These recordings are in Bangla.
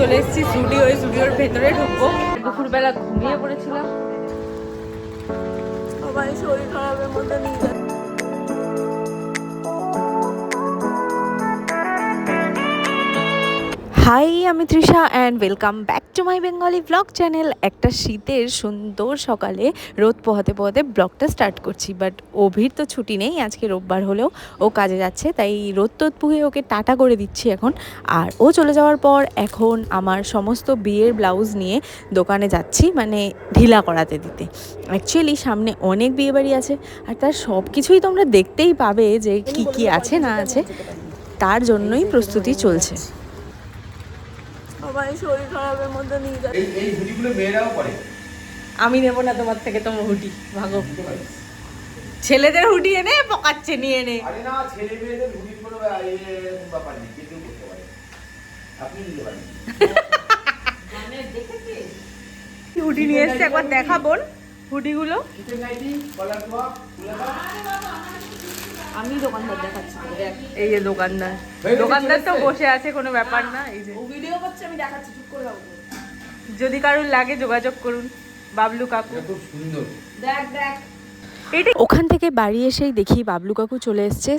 চলে এসেছি স্টুডিও স্টুডিওর ভেতরে ঢুকবো। দুপুরবেলা ঘুমিয়ে পড়েছিলাম। সবাই শরীর খারাপের মধ্যে নিয়ে হাই আমি Trisha and welcome back to my Bengali blog channel একটা শীতের সুন্দর সকালে রোদ পোহাতে পোহাতে ব্লগটা স্টার্ট করছি বাট অভির তো ছুটি নেই, আজকে রোববার হলেও ও কাজে যাচ্ছে, তাই রোদ তোদ পুহে ওকে টাটা করে দিচ্ছি এখন। আর ও চলে যাওয়ার পর এখন আমার সমস্ত বিয়ের ব্লাউজ নিয়ে দোকানে যাচ্ছি মানে ঢিলা করাতে দিতে। অ্যাকচুয়ালি সামনে অনেক বিয়ে বাড়ি আছে, আর তার সব কিছুই তোমরা দেখতেই পাবে যে কি কি আছে না আছে, তার জন্যই প্রস্তুতি চলছে। সবাই শরীর খারাপের মধ্যে নিয়ে যাচ্ছে। এই এই হুডিগুলো মেয়েরাও পরে আমি নেব না তোমার থেকে তোমার হুডি ভাগো। ছেলেদের হুডি এনে পকাচ্ছে নিয়ে এনে। আরে না ছেলে মেয়েদের কোনো ব্যাপার নেই কেউ করতে পারে। আপনি নিতে পারেন। হুডি নিয়ে এসছে? একবার দেখাবো হুডিগুলো। কিচেন নাইটি কলার ধোয়া তুলে দাও। আমি দোকানদার দেখাচ্ছি। এই যে দোকানদার। দোকানদার তো বসে আছে কোনো ব্যাপার না এই যে। ভিডিও করছে আমি দেখাচ্ছি চুপ করে যদি কারুর লাগে যোগাযোগ করুন বাবলু কাকু। খুব সুন্দর। দেখ দেখ। ওখান থেকে বাড়ি এসেই দেখি বাবলু কাকু চলে এসছে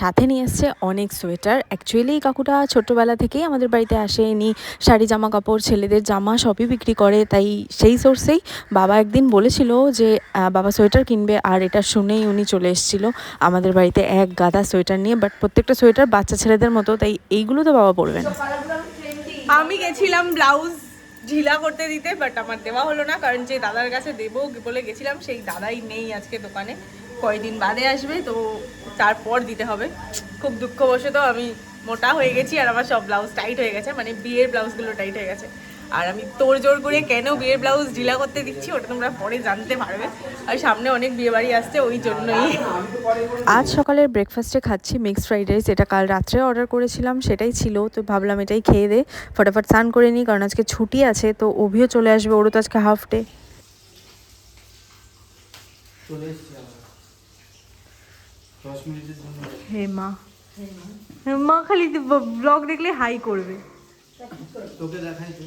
সাথে নিয়ে এসছে অনেক সোয়েটার। অ্যাকচুয়ালি এই কাকুটা ছোট্টবেলা থেকেই আমাদের বাড়িতে আসে ইনি শাড়ি জামা কাপড় ছেলেদের জামা সবই বিক্রি করে তাই সেই সোর্সেই বাবা একদিন বলেছিল যে বাবা সোয়েটার কিনবে। আর এটা শুনেই উনি চলে এসেছিল আমাদের বাড়িতে এক গাদা সোয়েটার নিয়ে বাট প্রত্যেকটা সোয়েটার বাচ্চা ছেলেদের মতো তাই এইগুলো তো বাবা পরবে না। আমি গেছিলাম ব্লাউজ ঢিলা করতে দিতে বাট আমার দেওয়া হলো না, কারণ যে দাদার কাছে দেবো বলে গেছিলাম, সেই দাদাই নেই আজকে দোকানে। কয়দিন বাদে আসবে, তো তারপর দিতে হবে। খুব দুঃখবশত আমি মোটা হয়ে গেছি আর আমার সব ব্লাউজ টাইট হয়ে গেছে মানে বিয়ের ব্লাউজগুলো টাইট হয়ে গেছে। আর আমি তোর জোর করে কেন বিয়ের ব্লাউজ ঢিলা করতে দিচ্ছি ওটা তোমরা পরে জানতে পারবে। আর সামনে অনেক বিয়ে বাড়ি আসছে ওই জন্যই। আজ সকালের ব্রেকফাস্টে খাচ্ছি মিক্সড ফ্রাইড রাইস এটা কাল রাত্রে অর্ডার করেছিলাম সেটাই ছিল তো ভাবলাম এটাই খেয়ে দে। ফটাফট স্নান করে নিই কারণ আজকে ছুটি আছে তো অভিও চলে আসবে ওরও তো আজকে হাফ ডে হে মা। মা। খালি ব্লগ দেখলে হাই করবে। তোকে দেখাই তো।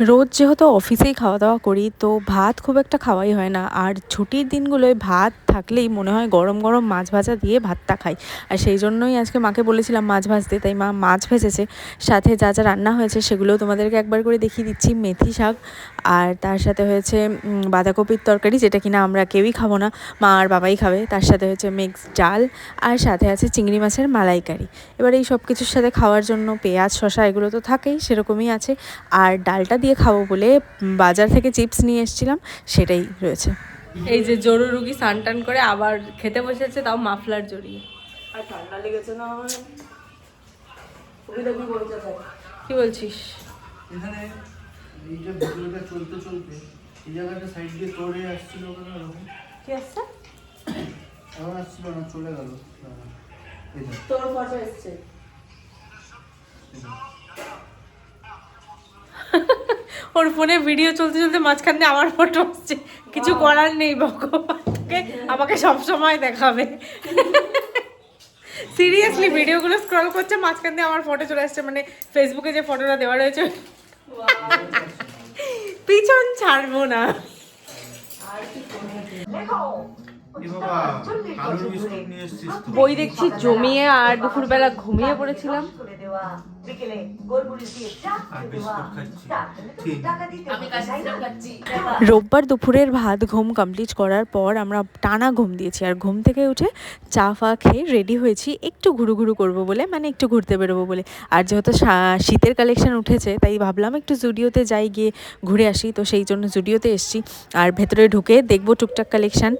রোজ যেহেতু অফিসেই খাওয়া দাওয়া করি, তো ভাত খুব একটা খাওয়াই হয় না। আর ছুটির দিনগুলোয় ভাত থাকলেই মনে হয় গরম গরম মাছ ভাজা দিয়ে ভাতটা খাই। আর সেই জন্যই আজকে মাকে বলেছিলাম মাছ ভাজতে, তাই মা মাছ ভেজেছে। সাথে যা যা রান্না হয়েছে সেগুলোও তোমাদেরকে একবার করে দেখিয়ে দিচ্ছি, মেথি শাক আর তার সাথে হয়েছে বাঁধাকপির তরকারি যেটা কিনা আমরা কেউই খাব না, মা আর বাবাই খাবে। তার সাথে হয়েছে মিক্স ডাল আর সাথে আছে চিংড়ি মাছের মালাইকারি। এবার এই সব কিছুর সাথে খাওয়ার জন্য পেঁয়াজ শশা এগুলো তো থাকেই, সেরকমই আছে। আর ডালটা দিয়ে খাব বলে বাজার থেকে চিপস নিয়ে এসেছিলাম, সেটাই রয়েছে। এই যে জরুর রুগী স্নান টান করে আবার খেতে বসেছে তাও মাফলার জড়িয়ে। আর ঠান্ডা লেগেছে না আমার? কি বলছিস? এখানে এইটা ভিডিওটা চলতে চলতে এই জায়গাটা সাইড দিয়ে তোরে আসছিল কেন এরকম? কি আসছে? এখন আসছিল না চলে গেল। তোর ফটো এসছে। ওর ফোনে ভিডিও চলতে চলতে মাঝখান দিয়ে আমার ফটো আসছে। কিছু করার নেই ভগবান তোকে আমাকে সব সময় দেখাবে। সিরিয়াসলি ভিডিওগুলো স্ক্রল করছে মাঝখান দিয়ে আমার ফটো চলে আসছে মানে ফেসবুকে যে ফটোটা দেওয়া রয়েছে পিছন ছাড়বো না। তো বই দেখছি জমিয়ে আর দুপুরবেলা ঘুমিয়ে পড়েছিলাম। বিস্কুট খাচ্ছি। ঠিক। রোববার দুপুরের ভাত ঘুম কমপ্লিট করার পর আমরা টানা ঘুম দিয়েছি। আর ঘুম থেকে উঠে চা ফা খেয়ে রেডি হয়েছি। একটু ঘুরু ঘুরু করব বলে মানে একটু ঘুরতে বেরোবো বলে। আর যেহেতু শীতের কালেকশন উঠেছে তাই ভাবলাম একটু জুডিওতে যাই গিয়ে ঘুরে আসি। তো সেই জন্য জুডিওতে এসছি। আর ভেতরে ঢুকে দেখব টুকটাক কালেকশন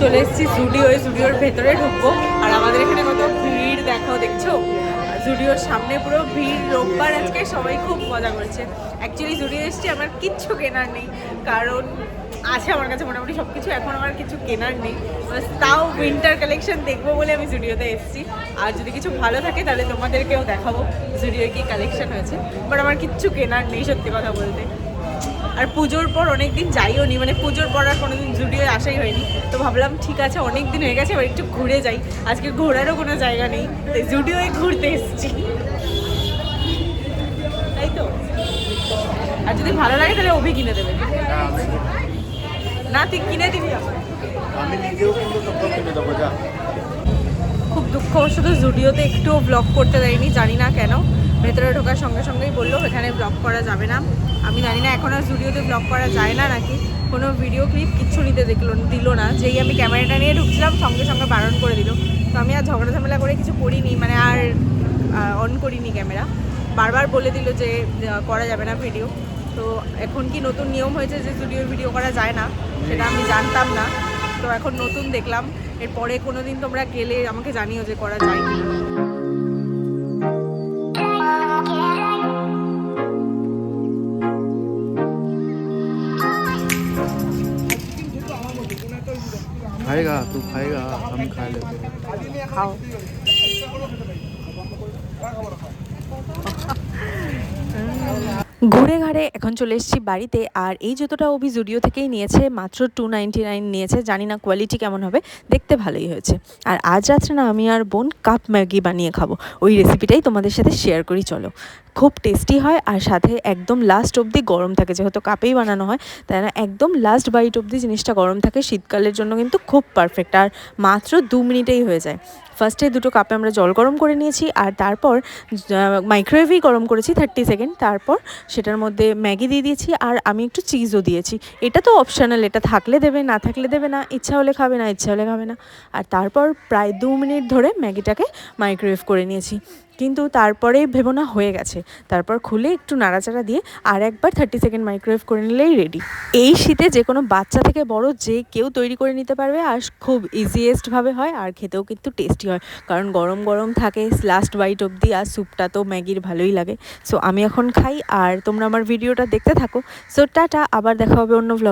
চলে এসেছি জুডিও জুডিওর ভেতরে ঢুকবো। আর আমাদের এখানে কত ভিড় দেখাও, দেখছ? জুডিওর সামনে পুরো ভিড়, রোববার আজকে সবাই খুব মজা করছে। অ্যাকচুয়ালি জুডিও এসেছি, আমার কিচ্ছু কেনার নেই। কারণ আছে আমার কাছে মোটামুটি সব কিছু এখন আমার কিছু কেনার নেই। তাও উইন্টার কালেকশন দেখব বলে আমি জুডিওতে এসেছি। আর যদি কিছু ভালো থাকে, তাহলে তোমাদেরকেও দেখাবো জুডিও কি কালেকশন হয়েছে। বাট আমার কিচ্ছু কেনার নেই, সত্যি কথা বলতে। আর পুজোর পর অনেক দিন যাইও নি মানে পুজোর পর আর কোনোদিন জুডিও আসাই হয়নি। তো ভাবলাম ঠিক আছে অনেক দিন হয়ে গেছে এবার একটু ঘুরে যাই। আজকে ঘোরারও কোনো জায়গা নেই তাই জুডিওয়ে ঘুরতে এসেছি। তাই তো? আর যদি ভালো লাগে তাহলে অভি কিনে দেবে। না তুই কিনে দিবি আমার আমি নিজেও কিন্তু তোকে কিনে দেবো যা। খুব দুঃখবশত জুডিওতে একটুও ব্লগ করতে দেয়নি জানি না কেন। ভেতরে ঢোকার সঙ্গে সঙ্গেই বলল, এখানে ব্লগ করা যাবে না। আমি জানি না, এখন আর জুডিওতে ব্লগ করা যায় না নাকি? কোনো ভিডিও ক্লিপ কিচ্ছু নিতে দেখল, দিল না। যেই আমি ক্যামেরাটা নিয়ে ঢুকছিলাম, সঙ্গে সঙ্গে বারণ করে দিল। তো আমি আর ঝগড়া ঝামেলা করে কিছু করিনি মানে আর অন করিনি ক্যামেরা। বারবার বলে দিল যে করা যাবে না ভিডিও তো এখন কি নতুন নিয়ম হয়েছে যে জুডিওর ভিডিও করা যায় না? সেটা আমি জানতাম না। তো এখন নতুন দেখলাম। এরপরে কোনো দিন তোমরা গেলে আমাকে জানিও যে করা যায় কি खाएगा तू खाएगा हम खा लेते हैं। খাও ঘুরে ঘাড়ে এখন চলে এসেছি বাড়িতে। আর এই জুতোটা অভি জুডিও থেকেই নিয়েছে, মাত্র টু নাইনটি নাইন নিয়েছে। জানি না কোয়ালিটি কেমন হবে, দেখতে ভালোই হয়েছে। আর আজ রাত্রে না আমি আর বোন কাপ ম্যাগি বানিয়ে খাব। ওই রেসিপিটাই তোমাদের সাথে শেয়ার করি, চলো। খুব টেস্টি হয় আর সাথে একদম লাস্ট অবধি গরম থাকে। যেহেতু কাপেই বানানো হয়, তাই না? একদম লাস্ট বাইট অবধি জিনিসটা গরম থাকে। শীতকালের জন্য কিন্তু খুব পারফেক্ট আর মাত্র দু মিনিটেই হয়ে যায়। ফার্স্টে দুটো কাপে আমরা জল গরম করে নিয়েছি। আর তারপর মাইক্রোওয়েভেই গরম করেছি থার্টি সেকেন্ড তারপর সেটার মধ্যে ম্যাগি দিয়ে দিয়েছি আর আমি একটু চিজও দিয়েছি। এটা তো অপশানাল এটা থাকলে দেবে, না থাকলে দেবে না, ইচ্ছা হলে খাবে, না ইচ্ছা হলে খাবে না। আর তারপর প্রায় দু মিনিট ধরে ম্যাগিটাকে মাইক্রোওয়েভ করে নিয়েছি। কিন্তু তারপরে ভেবো না হয়ে গেছে। তারপর খুলে একটু নাড়াচাড়া দিয়ে আর একবার থার্টি সেকেন্ড মাইক্রোওয়েভ করে নিলেই রেডি এই শীতে যে কোনো বাচ্চা থেকে বড় যে কেউ তৈরি করে নিতে পারবে আর খুব ইজিয়েস্টভাবে হয় আর খেতেও কিন্তু টেস্টি হয়। কারণ গরম গরম থাকে লাস্ট বাইট অবধি আর স্যুপটা তো ম্যাগির ভালোই লাগে। সো আমি এখন খাই আর তোমরা আমার ভিডিওটা দেখতে থাকো। সো টাটা, আবার দেখা হবে অন্য ভ্লগ